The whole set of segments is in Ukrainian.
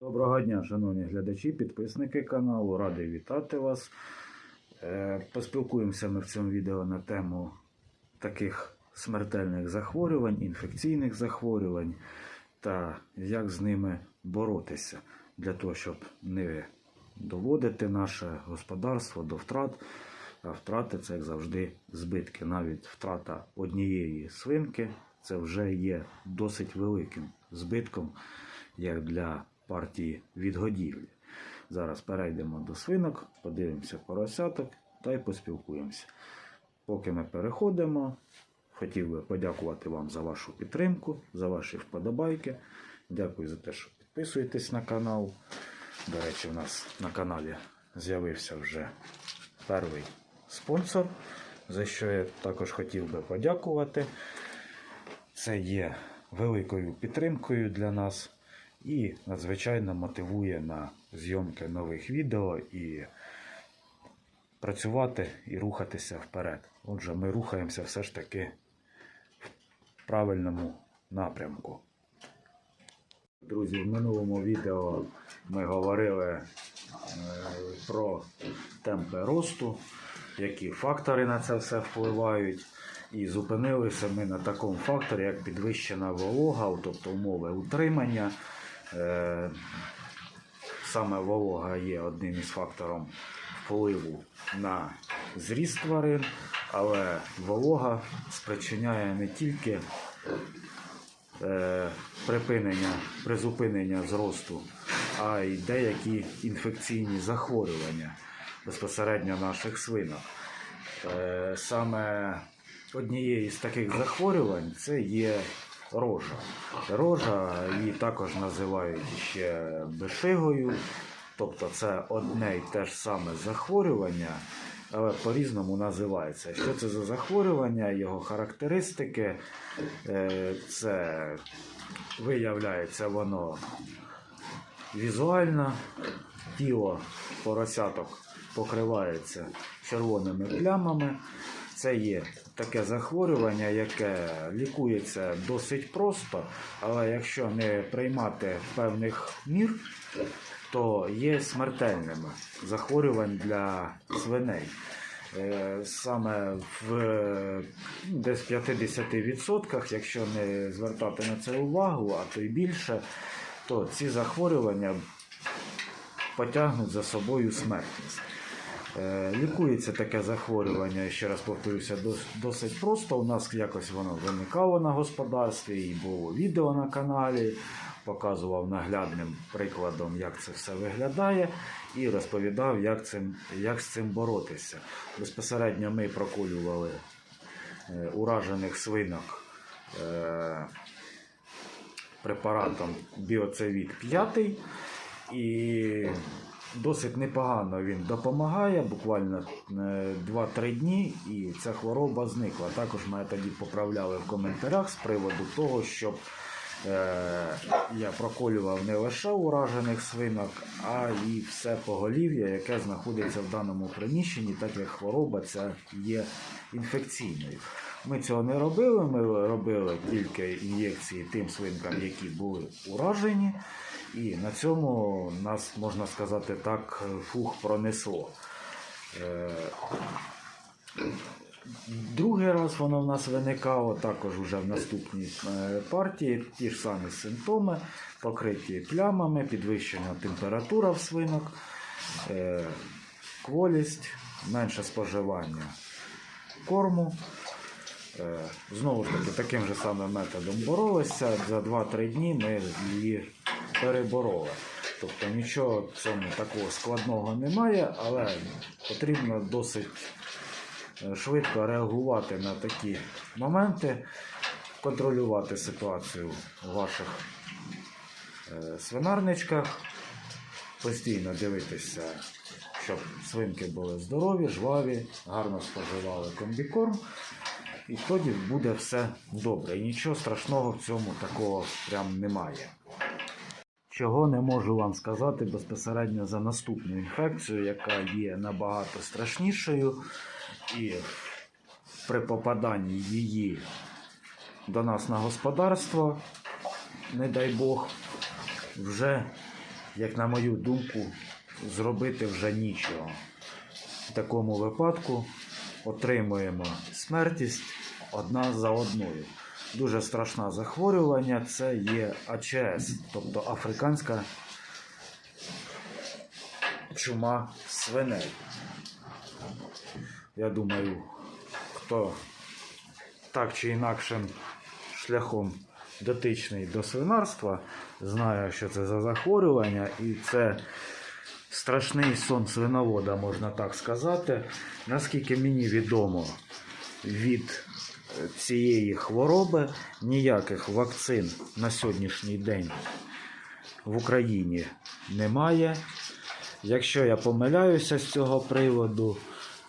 Доброго дня, шановні глядачі, підписники каналу. Радий вітати вас. Е, Поспілкуємося ми в цьому відео на тему таких смертельних захворювань, інфекційних захворювань та як з ними боротися для того, щоб не доводити наше господарство до втрат. А втрати це як завжди збитки. Навіть втрата однієї свинки це вже є досить великим збитком як для партії відгодівлі. Зараз перейдемо до свинок, подивимося поросяток та й поспілкуємося. Поки ми переходимо, хотів би подякувати вам за вашу підтримку, за ваші вподобайки. Дякую за те, що підписуєтесь на канал. До речі, у нас на каналі з'явився вже перший спонсор, за що я також хотів би подякувати. Це є великою підтримкою для нас і надзвичайно мотивує на зйомки нових відео і працювати і рухатися вперед. Отже, ми рухаємося все ж таки в правильному напрямку. Друзі, в минулому відео ми говорили е, про темпи росту, які фактори на це все впливають. І зупинилися ми на такому факторі, як підвищена волога, тобто умови утримання. Е, Саме волога є одним із факторів впливу на зріст тварин, але волога спричиняє не тільки е, припинення, призупинення зросту, а й деякі інфекційні захворювання безпосередньо наших свинок. Е, Саме однією з таких захворювань це є рожа. Рожа її також називають ще бешигою, тобто це одне й те ж саме захворювання, але по-різному називається. Що це за захворювання, його характеристики? Е, Це виявляється воно візуально, тіло поросяток покривається червоними плямами. Це є таке захворювання, яке лікується досить просто, але якщо не приймати певних мір, то є смертельними захворювань для свиней. Е, Саме в е, десь 50%, якщо не звертати на це увагу, а то й більше, то ці захворювання потягнуть за собою смертність. Е, Лікується таке захворювання, ще раз повторюся, досить просто. У нас якось воно виникало на господарстві, і було відео на каналі. Показував наглядним прикладом, як це все виглядає, і розповідав, як, цим, як з цим боротися. Безпосередньо ми проколювали е, уражених свинок е, препаратом Біоцевіт 5. І досить непогано він допомагає, буквально е, 2-3 дні, і ця хвороба зникла. Також мене тоді поправляли в коментарях з приводу того, щоб е, я проколював не лише уражених свинок, а і все поголів'я, яке знаходиться в даному приміщенні, так як хвороба ця є інфекційною. Ми цього не робили, ми робили тільки ін'єкції тим свинкам, які були уражені. І на цьому нас, можна сказати так, фух пронесло. Е, Другий раз воно в нас виникало також вже в наступній е, партії. Ті ж самі симптоми, покриті плямами, підвищена температура в свинок, е, кволість, менше споживання корму. Знову ж таки, таким же самим методом боролися. За 2-3 дні ми її перебороли. Тобто нічого в цьому такого складного немає, але потрібно досить е, швидко реагувати на такі моменти, контролювати ситуацію в ваших е, свинарничках, постійно дивитися, щоб свинки були здорові, жваві, гарно споживали комбікорм. І тоді буде все добре. І нічого страшного в цьому такого прям немає. Чого не можу вам сказати безпосередньо за наступну інфекцію, яка є набагато страшнішою, і при попаданні її до нас на господарство, не дай Бог, вже як на мою думку, зробити вже нічого. В такому випадку отримуємо смертність одна за одною. Дуже страшне захворювання це є АЧС, тобто африканська чума свиней. Я думаю, хто так чи інакшим шляхом дотичний до свинарства, знає, що це за захворювання, і це страшний сон свиновода, можна так сказати. Наскільки мені відомо, від цієї хвороби ніяких вакцин на сьогоднішній день в Україні немає. Якщо я помиляюся з цього приводу,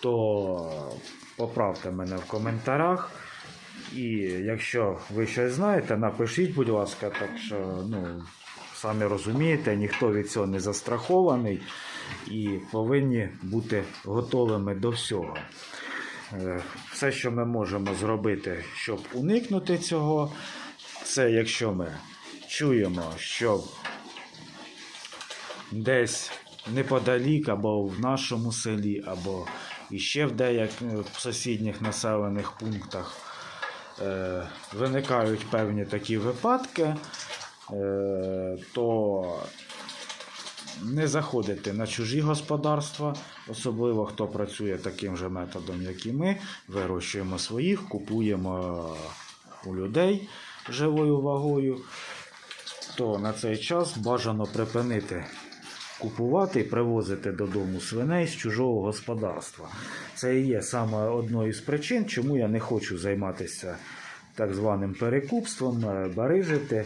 то поправте мене в коментарях. І якщо ви щось знаєте, напишіть, будь ласка, так що, ну, самі розумієте, ніхто від цього не застрахований і повинні бути готовими до всього. Е, Все, що ми можемо зробити, щоб уникнути цього, це якщо ми чуємо, що десь неподалік, або в нашому селі, або іще в деяких сусідніх населених пунктах е, виникають певні такі випадки, е, то не заходити на чужі господарства, особливо хто працює таким же методом, як і ми. Вирощуємо своїх, купуємо у людей живою вагою, то на цей час бажано припинити купувати і привозити додому свиней з чужого господарства. Це і є саме одною з причин, чому я не хочу займатися так званим перекупством, е, барижити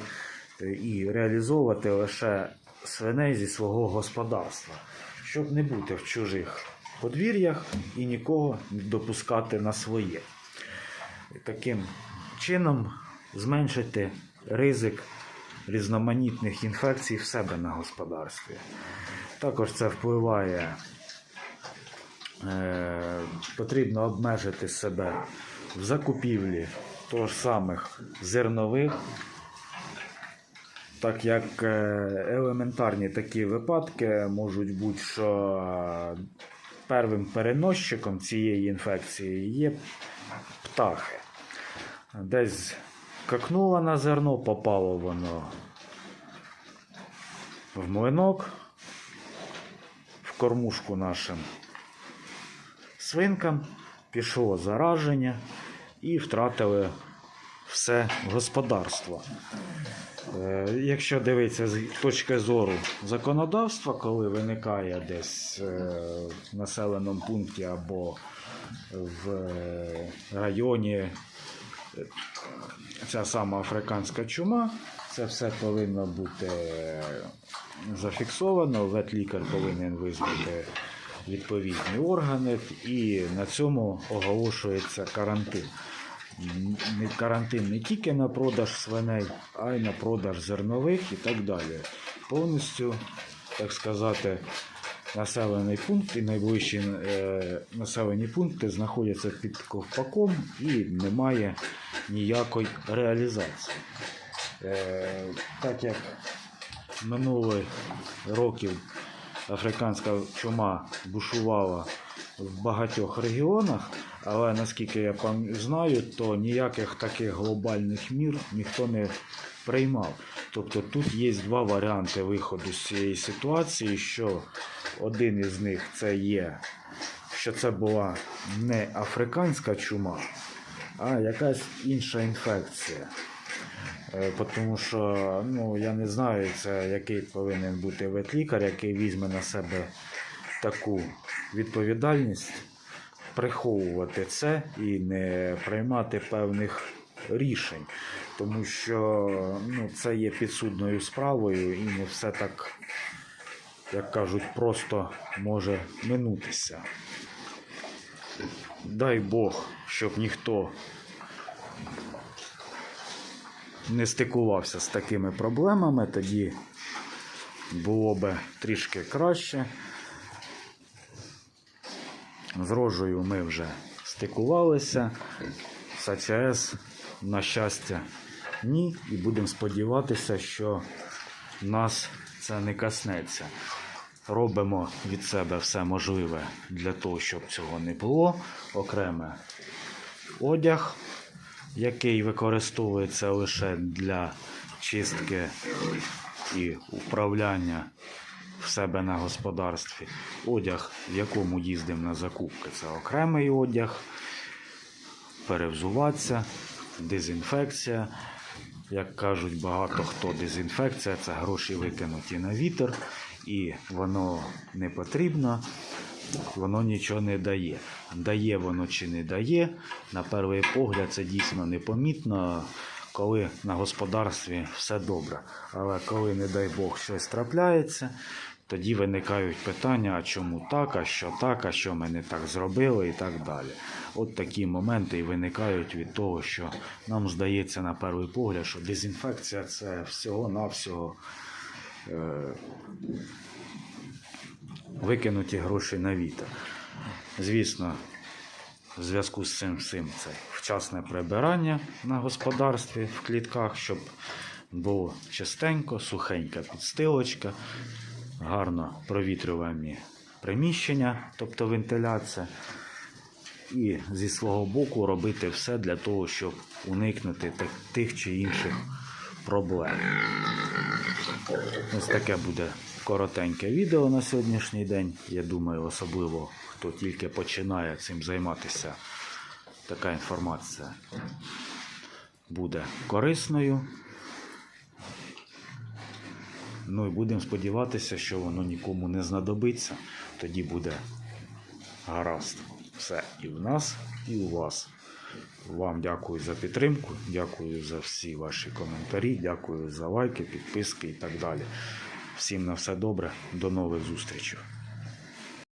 е, і реалізовувати лише свиней зі свого господарства, щоб не бути в чужих подвір'ях і нікого не допускати на своє. Таким чином зменшити ризик різноманітних інфекцій в себе на господарстві. Також це впливає, е, потрібно обмежити себе в закупівлі того ж самих зернових, так як е, елементарні такі випадки можуть бути, що е, первим переносчиком цієї інфекції є птахи. Десь какнуло на зерно, попало воно в млинок, в кормушку нашим свинкам, пішло зараження і втратили все господарство. Е, Якщо дивитися з точки зору законодавства, коли виникає десь е, в населеному пункті або в районі е, ця сама африканська чума, це все повинно бути зафіксовано. Ветлікар повинен визнати відповідні органи, і на цьому оголошується карантин. Карантин не тільки на продаж свиней, а й на продаж зернових і так далі. Повністю, так сказати, населений пункт і найближчі е, населені пункти знаходяться під ковпаком і немає ніякої реалізації. Е, так як минулих років африканська чума бушувала в багатьох регіонах, але наскільки я знаю, то ніяких таких глобальних мір ніхто не приймав. Тобто тут є два варіанти виходу з цієї ситуації, що один із них це є, що це була не африканська чума, а якась інша інфекція. Е, Тому що ну, я не знаю, це який повинен бути ветлікар, який візьме на себе таку відповідальність приховувати це і не приймати певних рішень. Тому що ну, це є підсудною справою і не все так, як кажуть, просто може минутися. Дай Бог, щоб ніхто не стикувався з такими проблемами, тоді було би трішки краще. З рожею ми вже стикувалися. З АЧС, на щастя, ні. І будемо сподіватися, що нас це не коснеться. Робимо від себе все можливе для того, щоб цього не було. Окреме одяг, який використовується лише для чистки і управляння в себе на господарстві. Одяг, в якому їздимо на закупки, це окремий одяг, перевзуватися, дезінфекція. Як кажуть багато хто, дезінфекція це гроші викинуті на вітер, і воно не потрібно, воно нічого не дає. Дає воно чи не дає. На перший погляд це дійсно непомітно, коли на господарстві все добре. Але коли, не дай Бог, щось трапляється, тоді виникають питання, а чому так, а що так, а що ми не так зробили і так далі. От такі моменти і виникають від того, що нам здається на перший погляд, що дезінфекція це всього-навсього е, викинуті гроші на вітер. Звісно, в зв'язку з цим всім це вчасне прибирання на господарстві в клітках, щоб було чистенько, сухенька підстилочка, гарно провітрювані приміщення, тобто вентиляція. І зі свого боку робити все для того, щоб уникнути тих чи інших проблем. Ось таке буде коротеньке відео на сьогоднішній день. Я думаю, особливо хто тільки починає цим займатися, така інформація буде корисною. Ну і будемо сподіватися, що воно нікому не знадобиться. Тоді буде гаразд. Все і в нас, і у вас. Вам дякую за підтримку, дякую за всі ваші коментарі, дякую за лайки, підписки і так далі. Всім на все добре, до нових зустрічей.